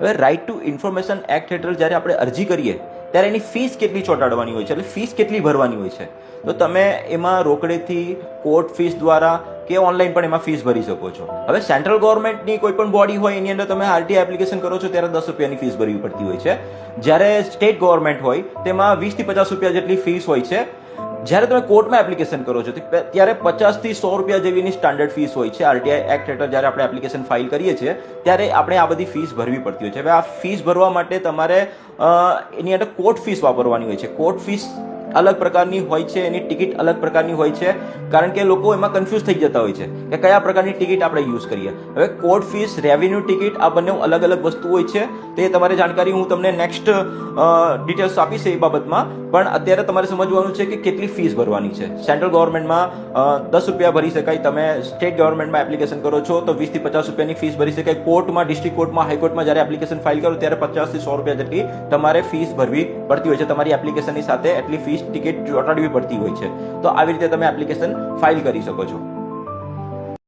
હવે right two information act હેઠળ જ્યારે આપણે અરજી કરીએ, ત્યારે એની ફીસ કેટલી ચોંટાડવાની હોય છે? એટલે ફીસ કેટલી ભરવાની હોય છે? તો તમે એમાં રોકડેથી કોર્ટ ફીસ દ્વારા કે ઓનલાઈન પણ એમાં ફીસ ભરી શકો છો. હવે સેન્ટ્રલ ગવર્મેન્ટની કોઈ પણ બોડી હોય, એની અંદર તમે આરટીઆઈ એપ્લિકેશન કરો છો, ત્યારે દસ રૂપિયાની ફીસ ભરવી પડતી હોય છે. જ્યારે સ્ટેટ ગવર્મેન્ટ હોય, તેમાં વીસથી પચાસ રૂપિયા જેટલી ફીસ હોય છે. જ્યારે તમે કોર્ટમાં એપ્લિકેશન કરો છો ત્યારે પચાસથી સો રૂપિયા જેવીની સ્ટાન્ડર્ડ ફીસ હોય છે. આરટીઆઈ એક્ટ હેઠળ જ્યારે આપણે એપ્લિકેશન ફાઇલ કરીએ છીએ, ત્યારે આપણે આ બધી ફીસ ભરવી પડતી હોય છે. હવે આ ફીસ ભરવા માટે તમારે એની અંદર કોર્ટ ફીસ વાપરવાની હોય છે. કોર્ટ ફીસ અલગ પ્રકારની હોય છે, એની ટિકિટ અલગ પ્રકારની હોય છે. કારણ કે લોકો એમાં કન્ફ્યુઝ થઈ જતા હોય છે કે કયા પ્રકારની ટિકિટ આપણે યુઝ કરીએ. હવે કોર્ટ ફીસ રેવન્યુ ટિકિટ આ બંને અલગ અલગ વસ્તુ હોય છે. તે તમારે જાણકારી હું તમને નેક્સ્ટ ડિટેલ્સ આપીશ એ બાબતમાં. પણ અત્યારે તમારે સમજવાનું છે કે કેટલી ફીસ ભરવાની છે. સેન્ટ્રલ ગવર્મેન્ટમાં દસ રૂપિયા ભરી શકાય. તમે સ્ટેટ ગવર્મેન્ટમાં એપ્લિકેશન કરો છો તો વીસથી પચાસ રૂપિયાની ફીસ ભરી શકાય. કોર્ટમાં ડિસ્ટ્રિક્ટ કોર્ટમાં હાઈકોર્ટમાં જ્યારે એપ્લિકેશન ફાઇલ કરો ત્યારે પચાસથી સો રૂપિયા જેટલી તમારે ફીસ ભરવી પડતી હોય છે. તમારી એપ્લિકેશનની સાથે એટલી ફીસ ટિકિટ ચોંટાડવી પડતી હોય છે. તો આવી રીતે તમે એપ્લિકેશન ફાઇલ કરી શકો છો.